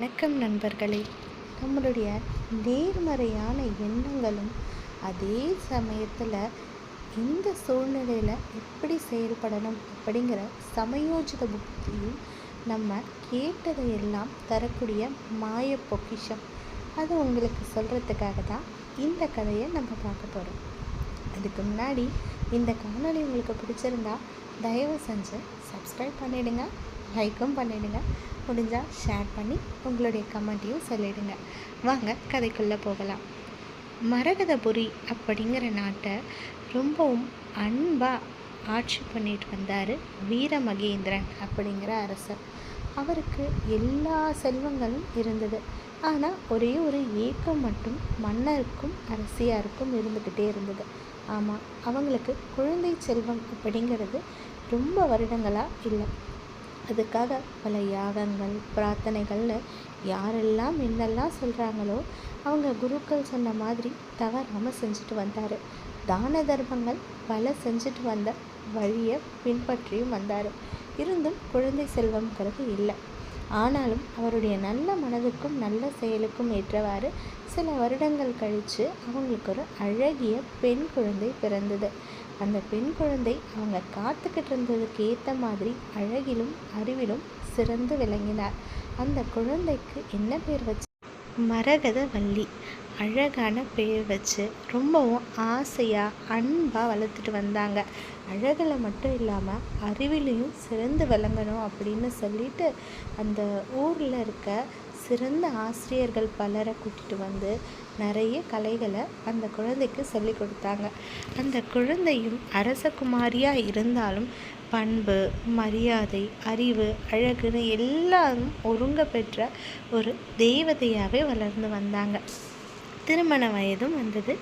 வணக்கம் நண்பர்களே. நம்மளுடைய நேர்மறையான எண்ணங்களும் அதே சமயத்தில் இந்த சூழ்நிலையில் எப்படி செயல்படணும் அப்படிங்கிற சமயோஜித புத்தியும் நம்ம கேட்டதையெல்லாம் தரக்கூடிய மாய பொக்கிஷம். அது உங்களுக்கு சொல்கிறதுக்காக தான் இந்த கதையை நம்ம பார்க்க போகிறோம் அதுக்கு முன்னாடி இந்த காணொளி உங்களுக்கு பிடிச்சிருந்தா தயவு செஞ்சு சப்ஸ்கிரைப் பண்ணிவிடுங்க லைக்கும் பண்ணிவிடுங்க முடிஞ்சால் ஷேர் பண்ணி உங்களுடைய கமெண்ட்டையும் சொல்லிவிடுங்க வாங்க கதைக்குள்ளே போகலாம். மரகதபுரி அப்படிங்கிற நாட்டை ரொம்பவும் அன்பாக ஆட்சி பண்ணிட்டு வந்தார் வீரமகேந்திரன் அப்படிங்கிற அரசர். அவருக்கு எல்லா செல்வங்களும் இருந்தது. ஆனால் ஒரே ஒரு ஏக்கம் மட்டும் மன்னருக்கும் அரசியாருக்கும் இருந்துக்கிட்டே இருந்தது. ஆமாம் அவங்களுக்கு குழந்தை செல்வம் அப்படிங்கிறது ரொம்ப வருடங்களாக இல்லை. அதுக்காக பல யாகங்கள் பிரார்த்தனைகள்னு யாரெல்லாம் என்னெல்லாம் சொல்கிறாங்களோ அவங்க குருக்கள் சொன்ன மாதிரி தவறாமல் செஞ்சுட்டு வந்தார். தான தர்மங்கள் பல செஞ்சுட்டு வந்த வழியை பின்பற்றியும் வந்தார். இருந்தும் குழந்தை செல்வம்ங்கிறது இல்லை. ஆனாலும் அவருடைய நல்ல மனதுக்கும் நல்ல செயலுக்கும் ஏற்றவாறு சில வருடங்கள் கழித்து அவங்களுக்கு ஒரு அழகிய பெண் குழந்தை பிறந்தது. அந்த பெண் குழந்தை அவங்க காத்துக்கிட்டு இருந்ததுக்கு ஏற்ற மாதிரி அழகிலும் அறிவிலும் சிறந்து விளங்கினார். அந்த குழந்தைக்கு என்ன பேர் வச்சு? மரகத வள்ளி அழகான பேர் வச்சு ரொம்பவும் ஆசையாக அன்பாக வளர்த்துட்டு வந்தாங்க. அழகில் மட்டும் இல்லாமல் அறிவிலையும் சிறந்து விளங்கணும் அப்படின்னு சொல்லிட்டு அந்த ஊரில் இருக்க சிறந்த ஆசிரியர்கள் பலரை கூட்டிகிட்டு வந்து நிறைய கலைகளை அந்த குழந்தைக்கு சொல்லி கொடுத்தாங்க. அந்த குழந்தையும் அரசகுமாரியாக இருந்தாலும் பண்பு மரியாதை அறிவு அழகுன்னு எல்லாரும் ஒருங்க பெற்ற ஒரு தெய்வதையாகவே வளர்ந்து வந்தாங்க. திருமண வயதும் வந்தது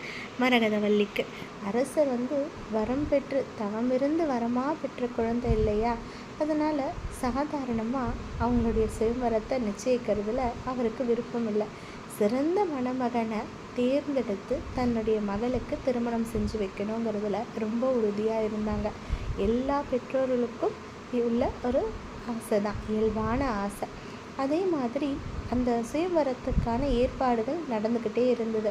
மரகதவல்லிக்கு. அரசர் வந்து வரம் பெற்று தவமிருந்து வரமாக பெற்ற குழந்தை இல்லையா? அதனால் சாதாரணமாக அவங்களுடைய சுயம்பரத்தை நிச்சயிக்கிறதுல அவருக்கு விருப்பம் இல்லை சிறந்த மணமகனை தேர்ந்தெடுத்து தன்னுடைய மகளுக்கு திருமணம் செஞ்சு வைக்கணுங்கிறதுல ரொம்ப உறுதியாக இருந்தாங்க. எல்லா பெற்றோர்களுக்கும் உள்ள ஒரு ஆசை தான் இயல்பான ஆசை. அதே மாதிரி அந்த சுயவரத்துக்கான ஏற்பாடுகள் நடந்துக்கிட்டே இருந்தது.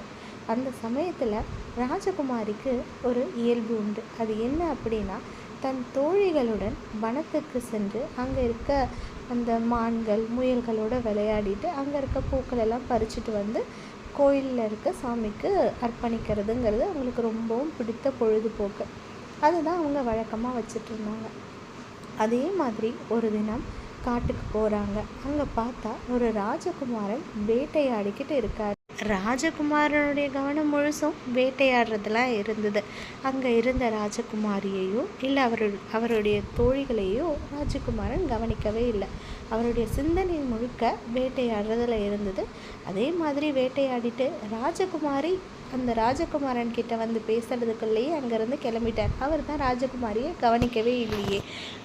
அந்த சமயத்தில் ராஜகுமாரிக்கு ஒரு இயல்பு உண்டு. அது என்ன அப்படின்னா தன் தோழிகளுடன் வனத்துக்கு சென்று அங்கே இருக்க அந்த மான்கள் முயல்களோட விளையாடிட்டு அங்கே இருக்க பூக்கள் எல்லாம் பறிச்சுட்டு வந்து கோயிலில் இருக்க சாமிக்கு அர்ப்பணிக்கிறதுங்கிறது அவங்களுக்கு ரொம்பவும் பிடித்த பொழுதுபோக்கு. அதுதான் அவங்க வழக்கமாக வச்சுட்டு இருந்தாங்க. அதே மாதிரி ஒரு தினம் காட்டுக்கு போகிறாங்க அங்கே பார்த்தா ஒரு ராஜகுமாரன் வேட்டையாடிக்கிட்டு இருக்கார். ராஜகுமாரனுடைய கவனம் முழுசும் வேட்டையாடுறதுலாம் இருந்தது. அங்கே இருந்த ராஜகுமாரியையோ இல்லை அவரு அவருடைய தோழிகளையோ ராஜகுமாரன் கவனிக்கவே இல்லை. அவருடைய சிந்தனை முழுக்க வேட்டையாடுறதுல இருந்தது. அதே மாதிரி வேட்டையாடிட்டு ராஜகுமாரி அந்த ராஜகுமாரன் கிட்ட வந்து பேசுறதுக்குள்ளேயே அங்கேருந்து கிளம்பிட்டார். அவர் தான் ராஜகுமாரியை கவனிக்கவே இல்லையே.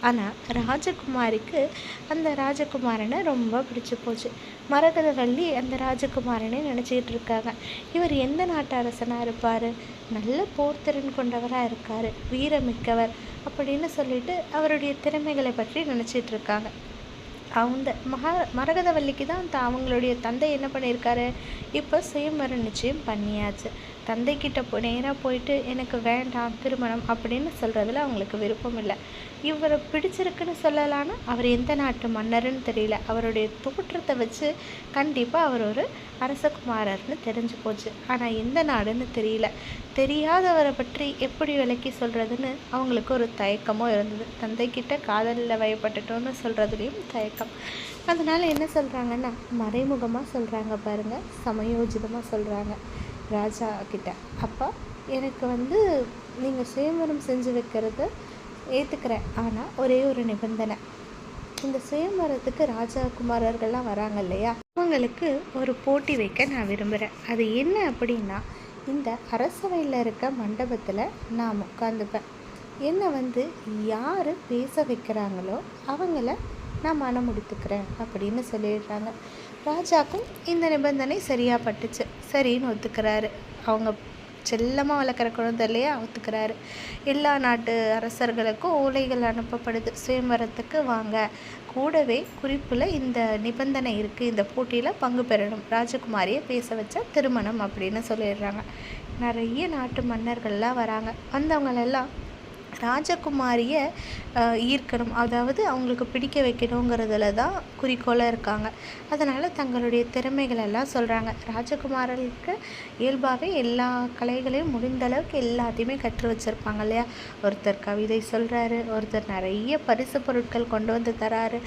ஆனால் ராஜகுமாரிக்கு அந்த ராஜகுமாரனை ரொம்ப பிடிச்சி போச்சு. மரகதவள்ளி அந்த ராஜகுமாரனை நினச்சிக்கிட்டு இருக்காங்க. இவர் எந்த நாட்டு அரசனாக இருப்பார்? நல்ல போர்த்திறன் கொண்டவராக இருக்கார். வீரமிக்கவர் அப்படின்னு சொல்லிட்டு அவருடைய திறமைகளை பற்றி நினச்சிட்டு இருக்காங்க. அந்த மகா மரகதவல்லிக்கு தான் த அவங்களுடைய தந்தை என்ன பண்ணியிருக்காரு? இப்போ சுயம்பர நிச்சயம் பண்ணியாச்சு. தந்தைக்கிட்ட போ நேராக போயிட்டு எனக்கு வேண்டாம் திருமணம் அப்படின்னு சொல்கிறதுல அவங்களுக்கு விருப்பம் இல்லை. இவரை பிடிச்சிருக்குன்னு சொல்லலான்னா அவர் எந்த நாட்டு மன்னர்னு தெரியல. அவருடைய தோற்றத்தை வச்சு கண்டிப்பாக அவர் ஒரு அரசகுமாரர்னு தெரிஞ்சு போச்சு. ஆனால் எந்த நாடுன்னு தெரியல. தெரியாதவரை பற்றி எப்படி விலக்கி சொல்கிறதுன்னு அவங்களுக்கு ஒரு தயக்கமும் இருந்தது. தந்தைக்கிட்ட காதலில் வயப்பட்டுட்டோன்னு சொல்கிறதுலேயும் தயக்கம். அதனால் என்ன சொல்கிறாங்கன்னா மறைமுகமாக சொல்கிறாங்க பாருங்கள் சமயோஜிதமாக சொல்கிறாங்க ராஜா கிட்ட. அப்போ எனக்கு வந்து நீங்கள் சுயம்பரம் செஞ்சு வைக்கிறது ஏற்றுக்கிறேன் ஆனால் ஒரே ஒரு நிபந்தனை. இந்த சுயம்பரத்துக்கு ராஜா குமாரர்கள்லாம் வராங்க இல்லையா? அவங்களுக்கு ஒரு போட்டி வைக்க நான் விரும்புகிறேன் அது என்ன அப்படின்னா இந்த அரசவையில் இருக்க மண்டபத்தில் நான் உட்காந்துப்பேன். என்னை வந்து யார் பேச வைக்கிறாங்களோ அவங்கள நான் மனம் முடித்துக்கிறேன் அப்படின்னு சொல்லிடுறாங்க. ராஜாக்கும் இந்த நிபந்தனை சரியாக பட்டுச்சு சரின்னு ஒத்துக்கிறாரு. அவங்க செல்லமாக வளர்க்குற குழந்தை இல்லையா? ஒத்துக்கிறாரு. எல்லா நாட்டு அரசர்களுக்கும் ஓலைகள் அனுப்பப்படுது. சுயம்பரத்துக்கு வாங்க. கூடவே குறிப்பில் இந்த நிபந்தனை இருக்குது இந்த போட்டியில் பங்கு பெறணும். ராஜகுமாரியை பேச வச்சா திருமணம் அப்படின்னு சொல்லிடுறாங்க. நிறைய நாட்டு மன்னர்கள்லாம் வராங்க. வந்தவங்களெல்லாம் ராஜகுமாரியை ஈர்க்கணும். அதாவது அவங்களுக்கு பிடிக்க வைக்கணுங்கிறதுல தான் குறிக்கோளாக இருக்காங்க. அதனால் தங்களுடைய திறமைகள் எல்லாம் சொல்கிறாங்க ராஜகுமாரர்களுக்கு இயல்பாகவே எல்லா கலைகளையும் முடிந்த அளவுக்கு எல்லாத்தையுமே கற்று வச்சுருப்பாங்க இல்லையா? ஒருத்தர் கவிதை சொல்கிறாரு ஒருத்தர் நிறைய பரிசு பொருட்கள் கொண்டு வந்து தராரு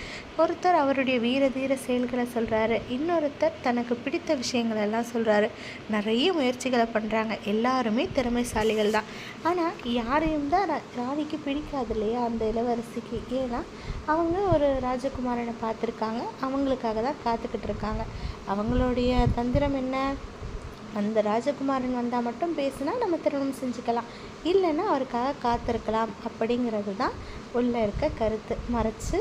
ஒருத்தர் அவருடைய வீர தீர செயல்களை சொல்கிறாரு இன்னொருத்தர் தனக்கு பிடித்த விஷயங்கள் எல்லாம் சொல்கிறாரு நிறைய முயற்சிகளை பண்ணுறாங்க எல்லாருமே திறமைசாலிகள் தான். ஆனால் யாரையும் தான் ராணிக்கு பிடிக்காது இல்லையா அந்த இளவரசிக்கு? ஏன்னா அவங்க ஒரு ராஜகுமாரனை பார்த்துருக்காங்க. அவங்களுக்காக தான் காத்துக்கிட்டு இருக்காங்க. அவங்களுடைய தந்திரம் என்ன? அந்த ராஜகுமாரன் வந்தால் மட்டும் பேசினா நம்ம திருமணம் செஞ்சுக்கலாம். இல்லைன்னா அவருக்காக காத்திருக்கலாம் அப்படிங்கிறது தான் உள்ளே இருக்க கருத்து. மறைச்சு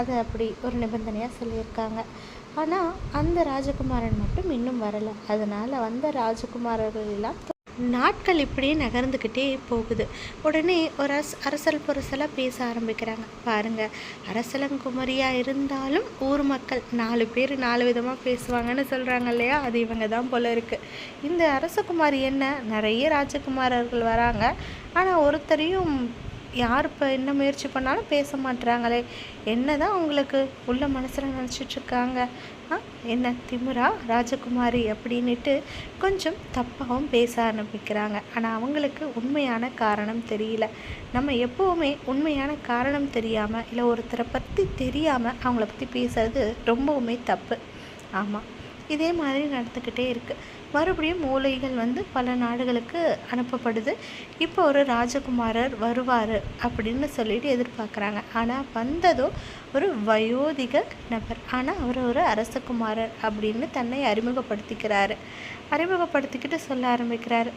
அதை அப்படி ஒரு நிபந்தனையாக சொல்லியிருக்காங்க. ஆனால் அந்த ராஜகுமாரன் மட்டும் இன்னும் வரலை. அதனால் வந்த ராஜகுமாரர்கள் எல்லாம் நாட்கள் இப்படியே நகர்ந்துக்கிட்டே போகுது. உடனே ஒரு அஸ் அரசல் புரசலாக பேச ஆரம்பிக்கிறாங்க. பாருங்கள் அரசலங்குமரியாக இருந்தாலும் ஊர் மக்கள் நாலு பேர் நாலு விதமாக பேசுவாங்கன்னு சொல்கிறாங்க இல்லையா? அது இவங்க தான் போல இருக்குது இந்த அரசகுமாரி என்ன? நிறைய ராஜகுமாரர்கள் வராங்க. ஆனால் ஒருத்தரையும் யார் இப்போ என்ன முயற்சி பண்ணாலும் பேச மாட்டுறாங்களே என்ன தான் அவங்களுக்கு உள்ள மனசில் நினச்சிட்ருக்காங்க. ஆ என்ன திமுரா ராஜகுமாரி அப்படின்ட்டு கொஞ்சம் தப்பாகவும் பேச ஆரம்பிக்கிறாங்க. ஆனால் அவங்களுக்கு உண்மையான காரணம் தெரியல. நம்ம எப்போவுமே உண்மையான காரணம் தெரியாமல் இல்லை ஒருத்தரை பற்றி தெரியாமல் அவங்கள பற்றி பேசுறது ரொம்பவுமே தப்பு. ஆமாம் இதே மாதிரி நடந்துக்கிட்டே இருக்குது மறுபடியும் மூளைகள் வந்து பல நாடுகளுக்கு அனுப்பப்படுது. இப்போ ஒரு ராஜகுமாரர் வருவார் அப்படின்னு சொல்லிட்டு எதிர்பார்க்குறாங்க. ஆனால் வந்ததோ ஒரு வயோதிக நபர். ஆனால் அவர் ஒரு அரசகுமாரர் அப்படின்னு தன்னை அறிமுகப்படுத்திக்கிறாரு. அறிமுகப்படுத்திக்கிட்டு சொல்ல ஆரம்பிக்கிறாரு.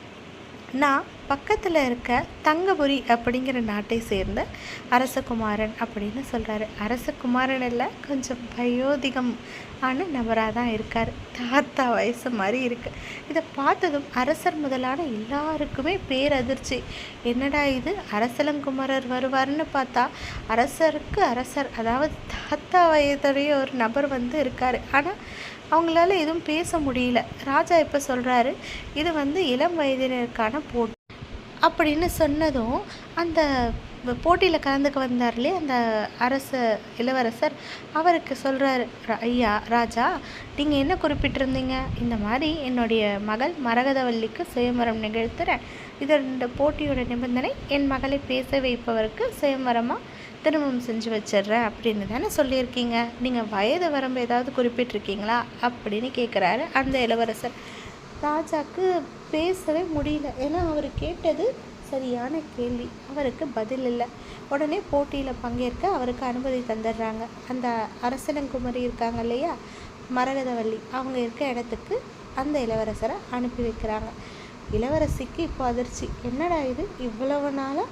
நான் பக்கத்தில் இருக்க தங்கபுரி அப்படிங்கிற நாட்டை சேர்ந்த அரசகுமாரன் அப்படின்னு சொல்கிறாரு அரசகுமாரன் இல்லை கொஞ்சம் வயோதிகம் ஆன நபராக தான் இருக்கார். தாத்தா வயசு மாதிரி இருக்குது இதை பார்த்ததும் அரசர் முதலான எல்லாருக்குமே பேரதிர்ச்சி. என்னடா இது? அரசலங்குமாரர் வருவார்னு பார்த்தா அரசருக்கு அரசர் அதாவது தாத்தா வயதுடைய ஒரு நபர் வந்து இருக்கார். ஆனால் அவங்களால எதுவும் பேச முடியல. ராஜா இப்போ சொல்கிறாரு இது வந்து இளம் வயதினருக்கான போட்டி. அப்படின்னு சொன்னதும் அந்த போட்டியில் கலந்துக்க வந்தார்லே அந்த அரச இளவரசர் அவருக்கு சொல்கிறாரு ஐயா ராஜா நீங்கள் என்ன குறிப்பிட்டிருந்தீங்க? இந்த மாதிரி என்னுடைய மகள் மரகதவல்லிக்கு சுயமரம் நிகழ்த்துறேன். இதோட போட்டியோட நிபந்தனை என் மகளை பேச வைப்பவருக்கு சுயமரமாக திருமணம் செஞ்சு வச்சிடுறேன் அப்படின்னு தானே சொல்லியிருக்கீங்க. நீங்கள் வயது வரம்பு ஏதாவது குறிப்பிட்டிருக்கீங்களா? அப்படின்னு கேட்குறாரு அந்த இளவரசர். ராஜாக்கு பேசவே முடியல. ஏன்னா அவர் கேட்டது சரியான கேள்வி. அவருக்கு பதில் இல்லை. உடனே போட்டியில் பங்கேற்க அவருக்கு அனுமதி தந்துடுறாங்க. அந்த அரசனங்குமரி இருக்காங்க இல்லையா? மரகதவள்ளி அவங்க இருக்க இடத்துக்கு அந்த இளவரசரை அனுப்பி வைக்கிறாங்க. இளவரசிக்கு இப்போ அதிர்ச்சி. என்னடா இது? இவ்வளவு நாளாக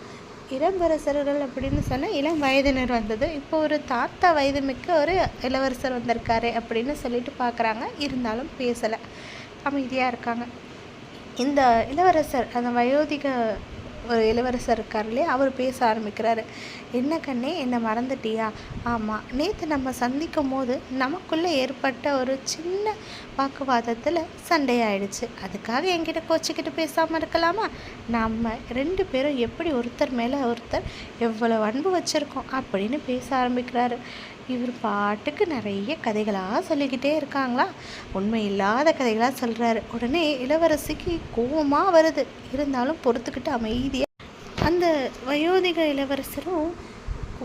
இளம்பரசர்கள் அப்படின்னு சொன்னால் இளம் வயதினர் வந்தது. இப்போ ஒரு தாத்தா வயது மிக்க ஒரு இளவரசர் வந்திருக்காரு அப்படின்னு சொல்லிட்டு பார்க்குறாங்க இருந்தாலும் பேசலை. அமைதியாக இருக்காங்க. இந்த இளவரசர் அந்த வயோதிக ஒரு இளவரசர் இருக்கார் இல்லையா? அவர் பேச ஆரம்பிக்கிறாரு. என்ன கண்ணே என்னை மறந்துட்டியா? ஆமாம் நேற்று நம்ம சந்திக்கும் போது நமக்குள்ளே ஏற்பட்ட ஒரு சின்ன வாக்குவாதத்தில் சண்டையாயிடுச்சு அதுக்காக என்கிட்ட கோச்சிக்கிட்டு பேசாமல் இருக்கலாமா? நம்ம ரெண்டு பேரும் எப்படி ஒருத்தர் மேலே ஒருத்தர் எவ்வளோ அன்பு வச்சுருக்கோம்? அப்படின்னு பேச ஆரம்பிக்கிறாரு. இவர் பாட்டுக்கு நிறைய கதைகளாக சொல்லிக்கிட்டே இருக்காங்களா? உண்மை இல்லாத கதைகளாக சொல்கிறாரு உடனே இளவரசிக்கு கோபமாக வருது. இருந்தாலும் பொறுத்துக்கிட்டு அமைதியாக அந்த வயோதிக இளவரசரும்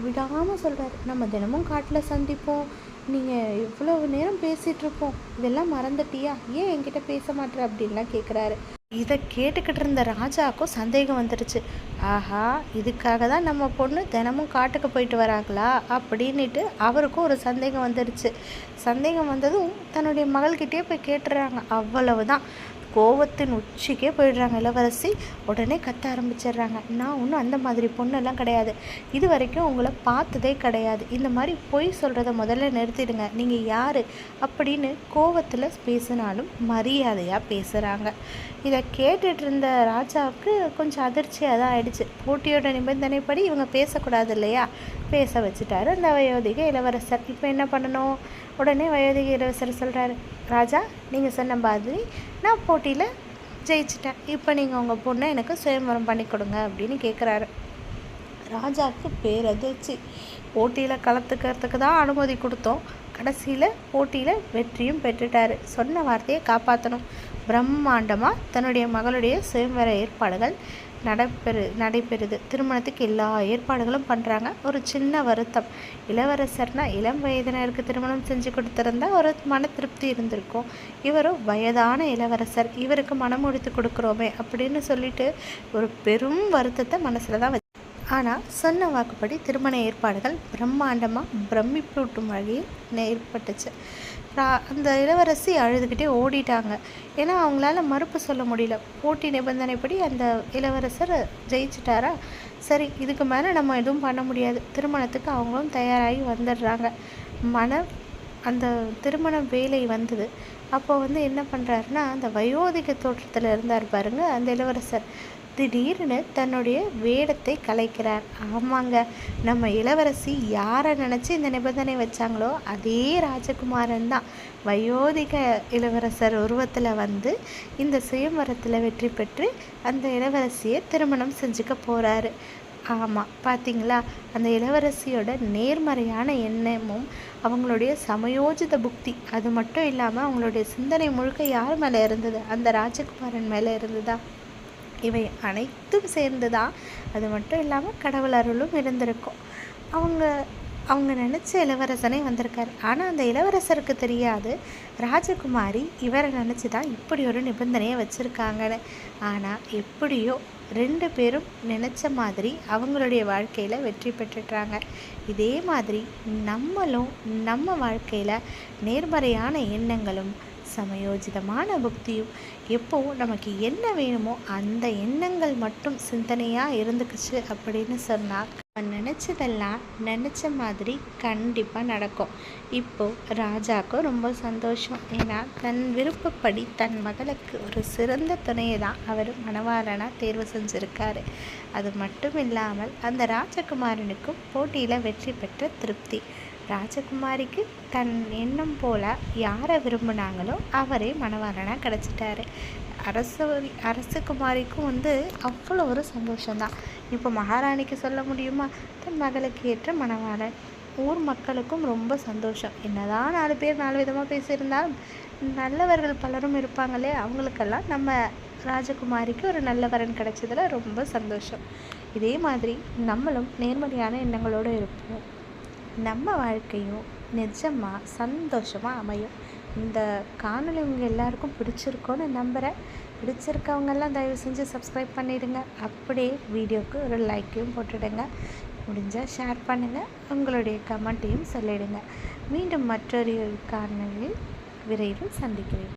விடாமல் சொல்கிறாரு நம்ம தினமும் காட்டில் சந்திப்போம். நீங்கள் இவ்வளவு நேரம் பேசிகிட்ருப்போம் இதெல்லாம் மறந்துட்டியா? ஏன் என்கிட்ட பேச மாட்டேற? அப்படின்லாம் கேட்குறாரு இதை கேட்டுக்கிட்டு இருந்த ராஜாவுக்கும் சந்தேகம் வந்துடுச்சு ஆஹா இதுக்காக தான் நம்ம பொண்ணு தினமும் காட்டுக்கு போயிட்டு வராங்களா? அப்படின்ட்டு அவருக்கும் ஒரு சந்தேகம் வந்துடுச்சு சந்தேகம் வந்ததும் தன்னுடைய மகள்கிட்டே போய் கேட்டுறாங்க. அவ்வளவு தான் கோவத்தின் உச்சிக்கே போயிடுறாங்க இளவரசி. உடனே கத்த ஆரம்பிச்சிடுறாங்க. நான் ஒன்றும் அந்த மாதிரி பொண்ணெல்லாம் கிடையாது. இது வரைக்கும் உங்களை பார்த்ததே கிடையாது. இந்த மாதிரி பொய் சொல்கிறத முதல்ல நிறுத்திடுங்க. நீங்கள் யார் அப்படின்னு கோவத்தில் பேசினாலும் மரியாதையாக பேசுகிறாங்க இதை கேட்டுட்டு இருந்த ராஜாவுக்கு கொஞ்சம் அதிர்ச்சியாக தான் ஆயிடுச்சு. போட்டியோட நிபந்தனைப்படி இவங்க பேசக்கூடாது இல்லையா? பேச வச்சுட்டாரு அந்த வயோதிக இளவரசர். இப்போ என்ன பண்ணணும்? உடனே வயோதிக இளவரசர் சொல்கிறாரு ராஜா நீங்கள் சொன்ன மாதிரி நான் போட்டியில் ஜெயிச்சிட்டேன். இப்போ நீங்கள் உங்கள் பொண்ணை எனக்கு சுயம்பரம் பண்ணி கொடுங்க அப்படின்னு கேட்குறாரு ராஜாவுக்கு பேரதிர்ச்சி. போட்டியில் கலத்துக்கிறதுக்கு தான் அனுமதி கொடுத்தோம். கடைசியில் போட்டியில் வெற்றியும் பெற்றுட்டார். சொன்ன வார்த்தையை காப்பாற்றணும் பிரம்மாண்டமாக தன்னுடைய மகளுடைய சுயம்பர ஏற்பாடுகள் நடைபெறு நடைபெறுது. திருமணத்துக்கு எல்லா ஏற்பாடுகளும் பண்ணுறாங்க ஒரு சின்ன வருத்தம். இளவரசர்னா இளம் வயதினருக்கு திருமணம் செஞ்சு கொடுத்துருந்தா ஒரு மன திருப்தி இருந்திருக்கும். இவரும் வயதான இளவரசர். இவருக்கு மனம் முடித்து கொடுக்குறோமே அப்படின்னு சொல்லிட்டு ஒரு பெரும் வருத்தத்தை மனசில் தான் ஆனால் சொன்ன வாக்குப்படி திருமண ஏற்பாடுகள் பிரம்மாண்டமாக பிரமிப்பூட்டும் வகையில் ஏற்பட்டுச்சு. அந்த இளவரசி அழுதுகிட்டே ஓடிட்டாங்க. ஏன்னா அவங்களால மறுப்பு சொல்ல முடியல. போட்டி நிபந்தனைப்படி அந்த இளவரசர் ஜெயிச்சிட்டாரா? சரி இதுக்கு மேலே நம்ம எதுவும் பண்ண முடியாது. திருமணத்துக்கு அவங்களும் தயாராகி வந்துடுறாங்க. மன அந்த திருமண வேலை வந்தது. அப்போ வந்து என்ன பண்ணுறாருன்னா அந்த வயோதிக தோற்றத்தில் இருந்தார் பாருங்க அந்த இளவரசர். திடீர்னு தன்னுடைய வேடத்தை கலைக்கிறார். ஆமாங்க நம்ம இளவரசி யாரை நினச்சி இந்த நிபந்தனை வச்சாங்களோ அதே ராஜகுமாரன் தான். வயோதிக இளவரசர் உருவத்தில் வந்து இந்த சுயம்பரத்தில் வெற்றி பெற்று அந்த இளவரசியை திருமணம் செஞ்சுக்க போகிறாரு ஆமாம் பார்த்தீங்களா அந்த இளவரசியோட நேர்மறையான எண்ணமும் அவங்களுடைய சமயோஜித புக்தி அது மட்டும் இல்லாமல் அவங்களுடைய சிந்தனை முழுக்க யார் மேலே இருந்தது? அந்த ராஜகுமாரன் மேலே இருந்ததா? இவை அனைத்தும் சேர்ந்து தான் அது மட்டும் இல்லாமல் கடவுள் அருளும் இருந்திருக்கும். அவங்க அவங்க நினச்ச இளவரசனே வந்திருக்கார். ஆனால் அந்த இளவரசருக்கு தெரியாது ராஜகுமாரி இவரை நினச்சி தான் இப்படி ஒரு நிபந்தனையை வச்சுருக்காங்கன்னு. ஆனால் எப்படியோ ரெண்டு பேரும் நினச்ச மாதிரி அவங்களுடைய வாழ்க்கையில் வெற்றி பெற்றுட்டாங்க. இதே மாதிரி நம்மளும் நம்ம வாழ்க்கையில் நேர்மறையான எண்ணங்களும் சமயோஜிதமான புக்தியும் எப்போவும் நமக்கு என்ன வேணுமோ அந்த எண்ணங்கள் மட்டும் சிந்தனையாக இருந்துக்குச்சு அப்படின்னு சொன்னால் நினச்சதெல்லாம் நினச்ச மாதிரி கண்டிப்பாக நடக்கும். இப்போது ராஜாவுக்கும் ரொம்ப சந்தோஷம். ஏன்னா தன் விருப்பப்படி தன் மகளுக்கு ஒரு சிறந்த துணையை தான் அவர் மணவாளனாக தேர்வு செஞ்சுருக்காரு. அது மட்டும் இல்லாமல் அந்த ராஜகுமாரனுக்கும் போட்டியில் வெற்றி பெற்ற திருப்தி. ராஜகுமாரிக்கு தன் எண்ணம் போல் யாரை விரும்பினாங்களோ அவரே மணவாளனாக கிடச்சிட்டாரு. அரசு அரசகுமாரிக்கும் வந்து அவ்வளோ ஒரு சந்தோஷம்தான். இப்போ மகாராணிக்கு சொல்ல முடியுமா? தன் மகளுக்கு ஏற்ற மணவாளன். ஊர் மக்களுக்கும் ரொம்ப சந்தோஷம். என்னதான் நாலு பேர் நாலு விதமாக பேசியிருந்தாலும் நல்லவர்கள் பலரும் இருப்பாங்களே அவங்களுக்கெல்லாம் நம்ம ராஜகுமாரிக்கு ஒரு நல்ல வரன் கிடைச்சதில் ரொம்ப சந்தோஷம். இதே மாதிரி நம்மளும் நேர்மறையான எண்ணங்களோடு இருப்போம். நம்ம வாழ்க்கையும் நிஜமாக சந்தோஷமாக அமையும். இந்த காணொலி உங்கள் எல்லாருக்கும் பிடிச்சிருக்கோன்னு நம்புகிறேன் பிடிச்சிருக்கவங்கெல்லாம் தயவு செஞ்சு சப்ஸ்கிரைப் பண்ணிவிடுங்க அப்படியே வீடியோவுக்கு ஒரு லைக்கையும் போட்டுடுங்க. முடிஞ்சால் ஷேர் பண்ணுங்கள் உங்களுடைய கமெண்ட்டையும் சொல்லிவிடுங்க மீண்டும் மற்றொரு காரணங்களில் விரைவில் சந்திக்கிறேன்.